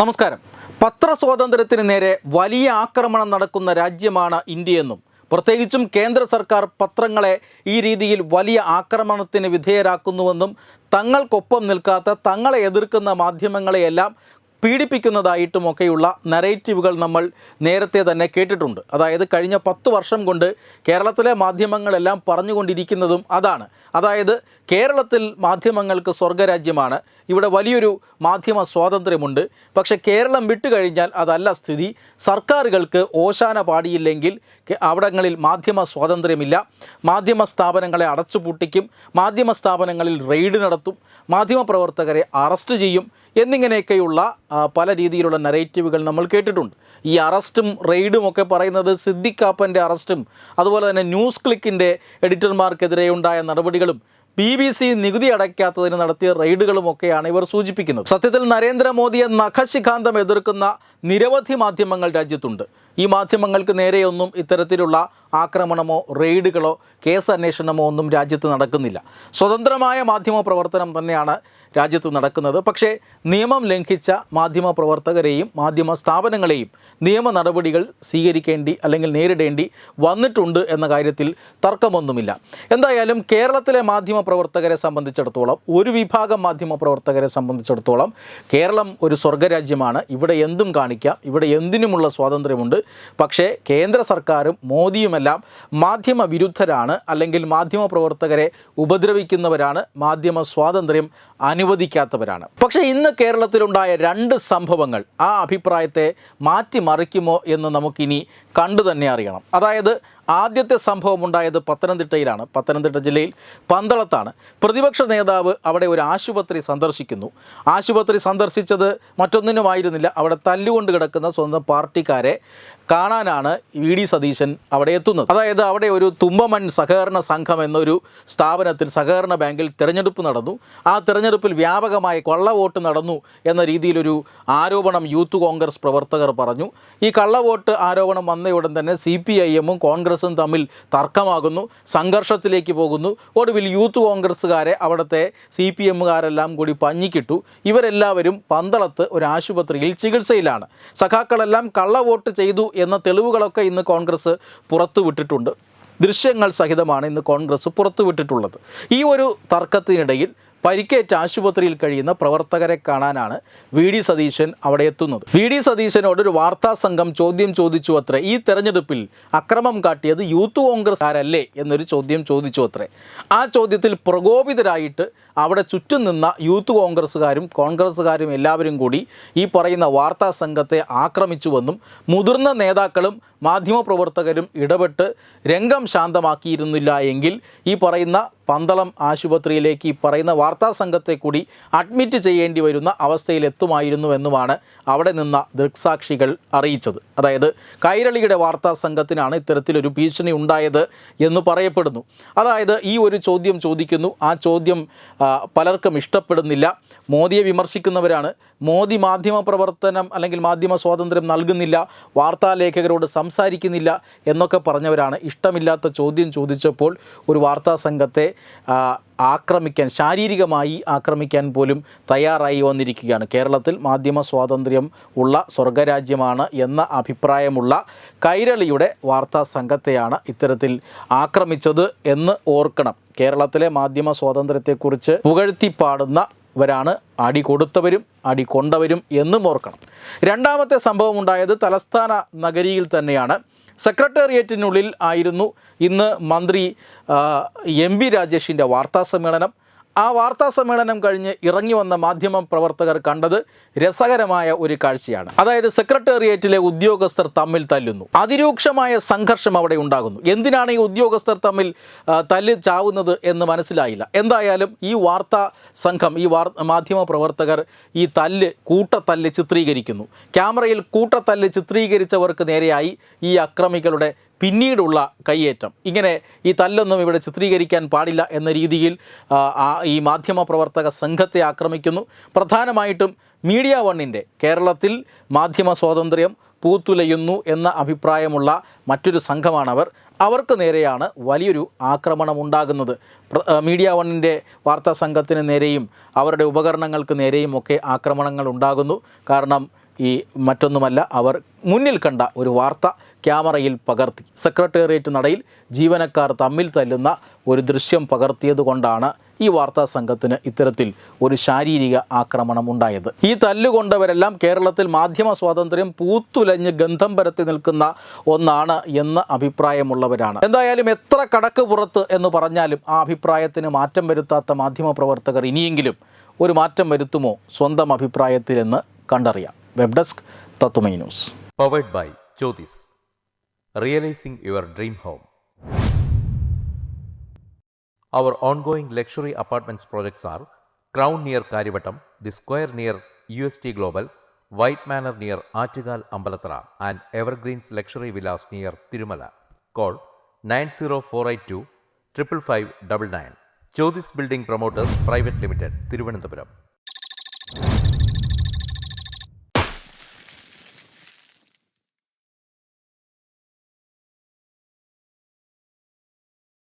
നമസ്കാരം. പത്രസ്വാതന്ത്ര്യത്തിന് നേരെ വലിയ ആക്രമണം നടക്കുന്ന രാജ്യമാണ് ഇന്ത്യയെന്നും പ്രത്യേകിച്ചും കേന്ദ്ര സർക്കാർ പത്രങ്ങളെ ഈ രീതിയിൽ വലിയ ആക്രമണത്തിന് വിധേയരാക്കുന്നുവെന്നും തങ്ങൾക്കൊപ്പം നിൽക്കാത്ത തങ്ങളെ എതിർക്കുന്ന മാധ്യമങ്ങളെയെല്ലാം പീഡിപ്പിക്കുന്നതായിട്ടുമൊക്കെയുള്ള നരേറ്റീവുകൾ നമ്മൾ നേരത്തെ തന്നെ കേട്ടിട്ടുണ്ട്. അതായത് കഴിഞ്ഞ പത്ത് വർഷം കൊണ്ട് കേരളത്തിലെ മാധ്യമങ്ങളെല്ലാം പറഞ്ഞുകൊണ്ടിരിക്കുന്നതും അതാണ്. അതായത് കേരളത്തിൽ മാധ്യമങ്ങൾക്ക് സ്വർഗരാജ്യമാണ്. ഇവിടെ വലിയൊരു മാധ്യമ സ്വാതന്ത്ര്യമുണ്ട്. പക്ഷേ കേരളം വിട്ടുകഴിഞ്ഞാൽ അതല്ല സ്ഥിതി. സർക്കാരുകൾക്ക് ഓശാന പാടിയില്ലെങ്കിൽ അവിടങ്ങളിൽ മാധ്യമ സ്വാതന്ത്ര്യമില്ല. മാധ്യമ സ്ഥാപനങ്ങളെ അടച്ചുപൂട്ടിക്കും. മാധ്യമ സ്ഥാപനങ്ങളിൽ റെയ്ഡ് നടത്തും. മാധ്യമപ്രവർത്തകരെ അറസ്റ്റ് ചെയ്യും. എന്നിങ്ങനെയൊക്കെയുള്ള പല രീതിയിലുള്ള നറേറ്റീവുകൾ നമ്മൾ കേട്ടിട്ടുണ്ട്. ഈ അറസ്റ്റും റെയ്ഡും ഒക്കെ പറയുന്നത് സിദ്ദിഖാപ്പന്റെ അറസ്റ്റും അതുപോലെ തന്നെ ന്യൂസ് ക്ലിക്കിന്റെ എഡിറ്റർമാർക്കെതിരെ ഉണ്ടായ നടപടികളും ബി ബി സി നികുതി അടയ്ക്കാത്തതിന് നടത്തിയ റെയ്ഡുകളുമൊക്കെയാണ് ഇവർ സൂചിപ്പിക്കുന്നത്. സത്യത്തിൽ നരേന്ദ്രമോദിയെ നഖശിഖാന്തം എതിർക്കുന്ന നിരവധി മാധ്യമങ്ങൾ രാജ്യത്തുണ്ട്. ഈ മാധ്യമങ്ങൾക്ക് നേരെയൊന്നും ഇത്തരത്തിലുള്ള ആക്രമണമോ റെയ്ഡുകളോ കേസ് അന്വേഷണമോ ഒന്നും രാജ്യത്ത് നടക്കുന്നില്ല. സ്വതന്ത്രമായ മാധ്യമ പ്രവർത്തനം തന്നെയാണ് രാജ്യത്ത് നടക്കുന്നത്. പക്ഷേ നിയമം ലംഘിച്ച മാധ്യമ പ്രവർത്തകരെയും മാധ്യമ സ്ഥാപനങ്ങളെയും നിയമ നടപടികൾ സ്വീകരിക്കേണ്ടി അല്ലെങ്കിൽ നേരിടേണ്ടി വന്നിട്ടുണ്ട് എന്ന കാര്യത്തിൽ തർക്കമൊന്നുമില്ല. എന്തായാലും കേരളത്തിലെ മാധ്യമ പ്രവർത്തകരെ സംബന്ധിച്ചിടത്തോളം ഒരു വിഭാഗം മാധ്യമ പ്രവർത്തകരെ സംബന്ധിച്ചിടത്തോളം കേരളം ഒരു സ്വർഗരാജ്യമാണ്. ഇവിടെ എന്തും കാണിക്കാം. ഇവിടെ എന്തിനുമുള്ള സ്വാതന്ത്ര്യമുണ്ട്. പക്ഷേ കേന്ദ്ര സർക്കാരും മോദിയുമെല്ലാം മാധ്യമ വിരുദ്ധരാണ് അല്ലെങ്കിൽ മാധ്യമ പ്രവർത്തകരെ ഉപദ്രവിക്കുന്നവരാണ് മാധ്യമ സ്വാതന്ത്ര്യം അനുവദിക്കാത്തവരാണ്. പക്ഷേ ഇന്ന് കേരളത്തിലുണ്ടായ രണ്ട് സംഭവങ്ങൾ ആ അഭിപ്രായത്തെ മാറ്റിമറിക്കുമോ എന്ന് നമുക്കിനി കണ്ടു തന്നെ അറിയണം. അതായത് ആദ്യത്തെ സംഭവം ഉണ്ടായത് പത്തനംതിട്ടയിലാണ്. പത്തനംതിട്ട ജില്ലയിൽ പന്തളത്താണ്. പ്രതിപക്ഷ നേതാവ് അവിടെ ഒരു ആശുപത്രി സന്ദർശിക്കുന്നു. ആശുപത്രി സന്ദർശിച്ചത് മറ്റൊന്നിനുമായിരുന്നില്ല. അവിടെ തല്ലുകൊണ്ട് കിടക്കുന്ന സ്വന്തം പാർട്ടിക്കാരെ കാണാനാണ് വി ഡി സതീശൻ അവിടെ എത്തുന്നത്. അതായത് അവിടെ ഒരു തുമ്പമൺ സഹകരണ സംഘം എന്നൊരു സ്ഥാപനത്തിൽ സഹകരണ ബാങ്കിൽ തിരഞ്ഞെടുപ്പ് നടന്നു. ആ തിരഞ്ഞെടുപ്പിൽ വ്യാപകമായി കൊള്ളവോട്ട് നടന്നു എന്ന രീതിയിലൊരു ആരോപണം യൂത്ത് കോൺഗ്രസ് പ്രവർത്തകർ പറഞ്ഞു. ഈ കള്ളവോട്ട് ആരോപണം വന്നയുടൻ തന്നെ സി പി ഐ എമ്മും കോൺഗ്രസും തമ്മിൽ തർക്കമാകുന്നു സംഘർഷത്തിലേക്ക് പോകുന്നു. ഒടുവിൽ യൂത്ത് കോൺഗ്രസ്സുകാരെ അവിടുത്തെ സി പി എമ്മുകാരെല്ലാം കൂടി പഞ്ഞിക്കിട്ടു. ഇവരെല്ലാവരും പന്തളത്ത് ഒരു ആശുപത്രിയിൽ ചികിത്സയിലാണ്. സഖാക്കളെല്ലാം കള്ളവോട്ട് ചെയ്തു എന്ന തെളിവുകളൊക്കെ ഇന്ന് കോൺഗ്രസ് പുറത്തുവിട്ടിട്ടുണ്ട് ദൃശ്യങ്ങൾ സഹിതമാണ് ഇന്ന് കോൺഗ്രസ് പുറത്തുവിട്ടിട്ടുള്ളത് ഈ ഒരു തർക്കത്തിനിടയിൽ പരിക്കേറ്റ് ആശുപത്രിയിൽ കഴിയുന്ന പ്രവർത്തകരെ കാണാനാണ് വി ഡി സതീശൻ അവിടെ എത്തുന്നത്. വി ഡി സതീശനോട് ഒരു വാർത്താ സംഘം ചോദ്യം ചോദിച്ചു അത്രേ. ഈ തെരഞ്ഞെടുപ്പിൽ അക്രമം കാട്ടിയത് യൂത്ത് കോൺഗ്രസ് കോൺഗ്രസ്സുകാരല്ലേ എന്നൊരു ചോദ്യം ചോദിച്ചു അത്രേ. ആ ചോദ്യത്തിൽ പ്രകോപിതരായിട്ട് അവിടെ ചുറ്റും നിന്ന യൂത്ത് കോൺഗ്രസ്സുകാരും കോൺഗ്രസ്സുകാരും എല്ലാവരും കൂടി ഈ പറയുന്ന വാർത്താ സംഘത്തെ ആക്രമിച്ചുവെന്നും മുതിർന്ന നേതാക്കളും മാധ്യമപ്രവർത്തകരും ഇടപെട്ട് രംഗം ശാന്തമാക്കിയിരുന്നില്ല എങ്കിൽ ഈ പറയുന്ന പന്തളം ആശുപത്രിയിലേക്ക് ഈ പറയുന്ന വാർത്താ സംഘത്തെ കൂടി അഡ്മിറ്റ് ചെയ്യേണ്ടി വരുന്ന അവസ്ഥയിലെത്തുമായിരുന്നു എന്നുമാണ് അവിടെ നിന്ന ദൃക്സാക്ഷികൾ അറിയിച്ചത്. അതായത് കൈരളിയുടെ വാർത്താ സംഘത്തിനാണ് ഇത്തരത്തിലൊരു ഭീഷണി ഉണ്ടായത് എന്ന് പറയപ്പെടുന്നു. അതായത് ഈ ഒരു ചോദ്യം ചോദിക്കുന്നു. ആ ചോദ്യം പലർക്കും ഇഷ്ടപ്പെടുന്നില്ല. മോദിയെ വിമർശിക്കുന്നവരാണ്. മോദി മാധ്യമ പ്രവർത്തനം അല്ലെങ്കിൽ മാധ്യമ സ്വാതന്ത്ര്യം നൽകുന്നില്ല. വാർത്താലേഖകരോട് സംസാരിക്കുന്നില്ല എന്നൊക്കെ പറഞ്ഞവരാണ്. ഇഷ്ടമില്ലാത്ത ചോദ്യം ചോദിച്ചപ്പോൾ ഒരു വാർത്താ സംഘത്തെ ആക്രമിക്കാൻ ശാരീരികമായി ആക്രമിക്കാൻ പോലും തയ്യാറായി വന്നിരിക്കുകയാണ്. കേരളത്തിൽ മാധ്യമ സ്വാതന്ത്ര്യം ഉള്ള സ്വർഗരാജ്യമാണ് എന്ന അഭിപ്രായമുള്ള കൈരളിയുടെ വാർത്താ സംഘത്തെയാണ് ഇത്തരത്തിൽ ആക്രമിച്ചത് എന്ന് ഓർക്കണം. കേരളത്തിലെ മാധ്യമ സ്വാതന്ത്ര്യത്തെക്കുറിച്ച് പുകഴ്ത്തി പാടുന്ന ഇവരാണ് അടി കൊടുത്തവരും അടി കൊണ്ടവരും എന്നും ഓർക്കണം. രണ്ടാമത്തെ സംഭവം ഉണ്ടായത് തലസ്ഥാന നഗരിയിൽ തന്നെയാണ്. സെക്രട്ടേറിയറ്റിനുള്ളിൽ ആയിരുന്നു ഇന്ന് മന്ത്രി എം ബി രാജേഷിന്റെ വാർത്താ സമ്മേളനം. ആ വാർത്താ സമ്മേളനം കഴിഞ്ഞ് ഇറങ്ങി വന്ന മാധ്യമ പ്രവർത്തകർ കണ്ടത് രസകരമായ ഒരു കാഴ്ചയാണ്. അതായത് സെക്രട്ടേറിയറ്റിലെ ഉദ്യോഗസ്ഥർ തമ്മിൽ തല്ലുന്നു. അതിരൂക്ഷമായ സംഘർഷം അവിടെ ഉണ്ടാകുന്നു. എന്തിനാണ് ഈ ഉദ്യോഗസ്ഥർ തമ്മിൽ തല്ലി ചാവുന്നത് എന്ന് മനസ്സിലായില്ല. എന്തായാലും ഈ വാർത്താ സംഘം ഈ വാർ മാധ്യമ പ്രവർത്തകർ ഈ തല്ല് കൂട്ടത്തല്ല് ചിത്രീകരിക്കുന്നു. ക്യാമറയിൽ കൂട്ടത്തല്ല് ചിത്രീകരിച്ചവർക്ക് നേരെയായി ഈ അക്രമികളുടെ പിന്നീടുള്ള കയ്യേറ്റം. ഇങ്ങനെ ഈ തല്ലൊന്നും ഇവിടെ ചിത്രീകരിക്കാൻ പാടില്ല എന്ന രീതിയിൽ ഈ മാധ്യമ പ്രവർത്തക സംഘത്തെ ആക്രമിക്കുന്നു. പ്രധാനമായിട്ടും മീഡിയ വണ്ണിന്റെ കേരളത്തിൽ മാധ്യമ സ്വാതന്ത്ര്യം പൂത്തുലയുന്നു എന്ന അഭിപ്രായമുള്ള മറ്റൊരു സംഘമാണവർ. അവർക്ക് നേരെയാണ് വലിയൊരു ആക്രമണം ഉണ്ടാകുന്നത് പ്ര- മീഡിയ വണ്ണിന്റെ വാർത്താ സംഘത്തിന് നേരെയും അവരുടെ ഉപകരണങ്ങൾക്ക് നേരെയും ഒക്കെ ആക്രമണങ്ങൾ ഉണ്ടാകുന്നു. കാരണം ഈ മറ്റൊന്നുമല്ല അവർ മുന്നിൽ കണ്ട ഒരു വാർത്ത ക്യാമറയിൽ പകർത്തി. സെക്രട്ടേറിയറ്റ് നടയിൽ ജീവനക്കാർ തമ്മിൽ തല്ലുന്ന ഒരു ദൃശ്യം പകർത്തിയതുകൊണ്ടാണ് ഈ വാർത്താ സംഘത്തിന് ഇത്തരത്തിൽ ഒരു ശാരീരിക ആക്രമണം ഉണ്ടായത്. ഈ തല്ലുകൊണ്ടവരെല്ലാം കേരളത്തിൽ മാധ്യമ സ്വാതന്ത്ര്യം പൂത്തുലഞ്ഞ് ഗന്ധം പരത്തി നിൽക്കുന്ന ഒന്നാണ് എന്ന് അഭിപ്രായമുള്ളവരാണ്. എന്തായാലും എത്ര കടക്ക് പുറത്ത് എന്ന് പറഞ്ഞാലും ആ അഭിപ്രായത്തിന് മാറ്റം വരുത്താത്ത മാധ്യമ പ്രവർത്തകർ ഇനിയെങ്കിലും ഒരു മാറ്റം വരുത്തുമോ സ്വന്തം അഭിപ്രായത്തിലെന്ന് കണ്ടറിയാം. വെബ് ഡെസ്ക് തത്തുമൈ news Powered by Jyotis. Realizing your dream home. Our ongoing luxury apartments projects are Crown near Karivatam, The Square near UST Global, White Manor near Artigal Ambalatra, and Evergreens Luxury Villas near Tirumala. Call 90482 555 Jyotis Building Promoters Private Limited, Thiruvananthapuram.